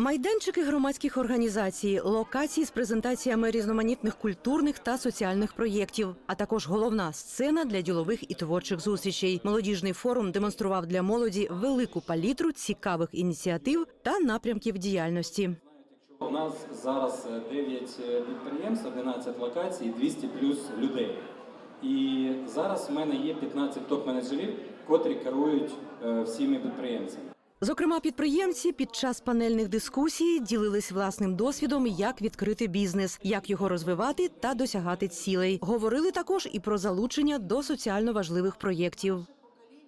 Майданчики громадських організацій, локації з презентаціями різноманітних культурних та соціальних проєктів, а також головна сцена для ділових і творчих зустрічей. Молодіжний форум демонстрував для молоді велику палітру цікавих ініціатив та напрямків діяльності. У нас зараз е, 9 підприємств, 11 локацій, 200 плюс людей. І зараз в мене є 15 топ-менеджерів, котрі керують е, всіми підприємцями. Зокрема, підприємці під час панельних дискусій ділились власним досвідом, як відкрити бізнес, як його розвивати та досягати цілей. Говорили також і про залучення до соціально важливих проєктів.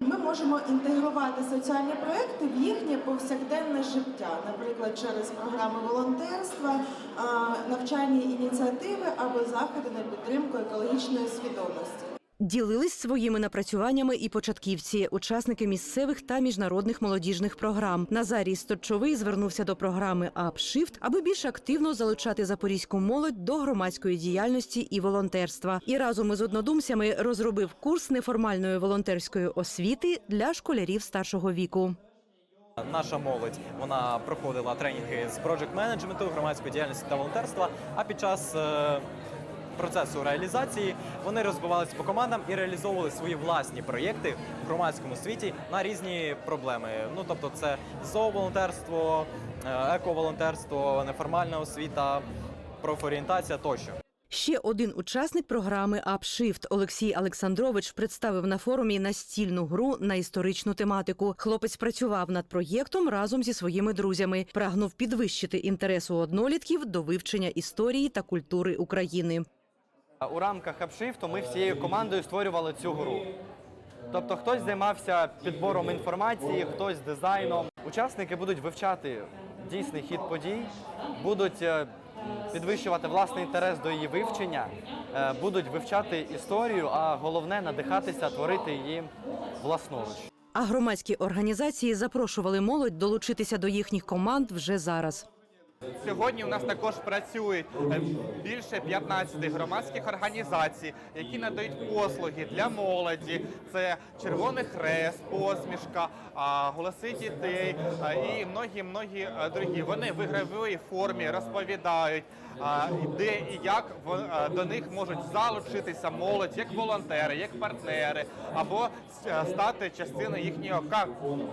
Ми можемо інтегрувати соціальні проекти в їхнє повсякденне життя, наприклад, через програми волонтерства, навчальні ініціативи або заходи на підтримку екологічної свідомості. Ділились своїми напрацюваннями і початківці, учасники місцевих та міжнародних молодіжних програм. Назарій Сточовий звернувся до програми «Апшифт», аби більш активно залучати запорізьку молодь до громадської діяльності і волонтерства. І разом із однодумцями розробив курс неформальної волонтерської освіти для школярів старшого віку. Наша молодь вона проходила тренінги з проджект менеджменту, громадської діяльності та волонтерства. А під час е, процесу реалізації вони розбивалися по командам і реалізовували свої власні проєкти в громадському світі на різні проблеми. Ну тобто, це зооволонтерство, е, ековолонтерство, неформальна освіта, профорієнтація тощо. Ще один учасник програми «Апшифт» Олексій Олександрович представив на форумі настільну гру на історичну тематику. Хлопець працював над проєктом разом зі своїми друзями. Прагнув підвищити інтерес у однолітків до вивчення історії та культури України. У рамках апшифту ми всією командою створювали цю гру. Тобто хтось займався підбором інформації, хтось дизайном. Учасники будуть вивчати дійсний хід подій, будуть е, підвищувати власний інтерес до її вивчення, е, будуть вивчати історію, а головне надихатися творити її власноруч. А громадські організації запрошували молодь долучитися до їхніх команд вже зараз. Сьогодні у нас також працюють е, більше 15 громадських організацій, які надають послуги для молоді. Це Червоний Хрест, посмішка, голоси дітей і многі многі другі. Вони в ігровій формі розповідають, де і як до них можуть залучитися молодь як волонтери, як партнери, або стати частиною їхнього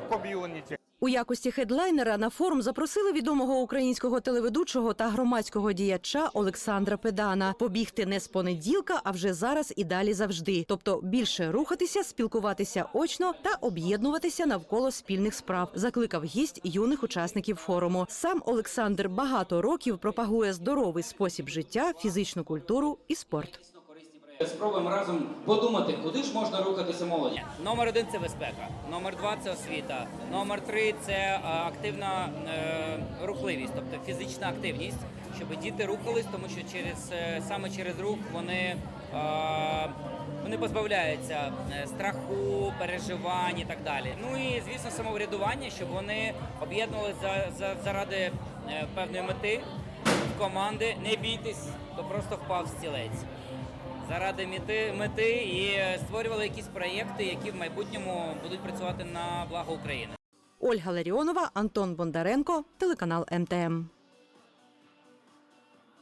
ком'юніті. У якості хедлайнера на форум запросили відомого українського телеведучого та громадського діяча Олександра Педана побігти не з понеділка, а вже зараз і далі завжди. Тобто більше рухатися, спілкуватися очно та об'єднуватися навколо спільних справ. Закликав гість юних учасників форуму. Сам Олександр багато років пропагує здоровий спосіб життя, фізичну культуру і спорт. Спробуємо разом подумати, куди ж можна рухатися молоді. Номер один це безпека, номер два це освіта, номер три це е, активна е, рухливість, тобто фізична активність, щоб діти рухались, тому що через е, саме через рух вони, е, вони позбавляються е, страху, переживань і так далі. Ну і звісно, самоврядування, щоб вони об'єднувалися за, за, заради певної мети команди. Не бійтесь, то просто впав стілець заради мети, мети і створювали якісь проєкти, які в майбутньому будуть працювати на благо України. Ольга Ларіонова, Антон Бондаренко, телеканал МТМ.